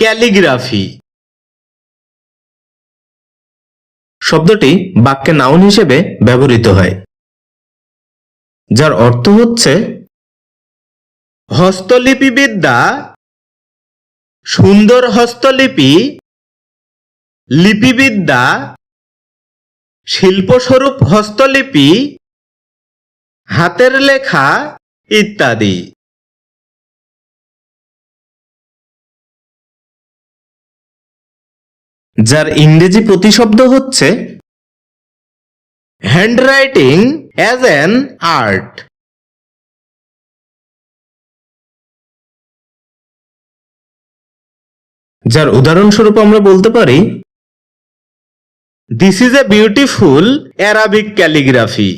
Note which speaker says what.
Speaker 1: Calligraphy. শব্দটি বাক্যে noun হিসেবে ব্যবহৃত হয়, যার অর্থ হচ্ছে হস্তলিপিবিদ্যা, সুন্দর হস্তলিপি, লিপিবিদ্যা, শিল্পস্বরূপ হস্তলিপি, হাতের লেখা ইত্যাদি। যার ইংরেজি প্রতিশব্দ হচ্ছে হ্যান্ডরাইটিং অ্যাজ অ্যান আর্ট যার উদাহরণস্বরূপ আমরা বলতে পারি this is a beautiful Arabic calligraphy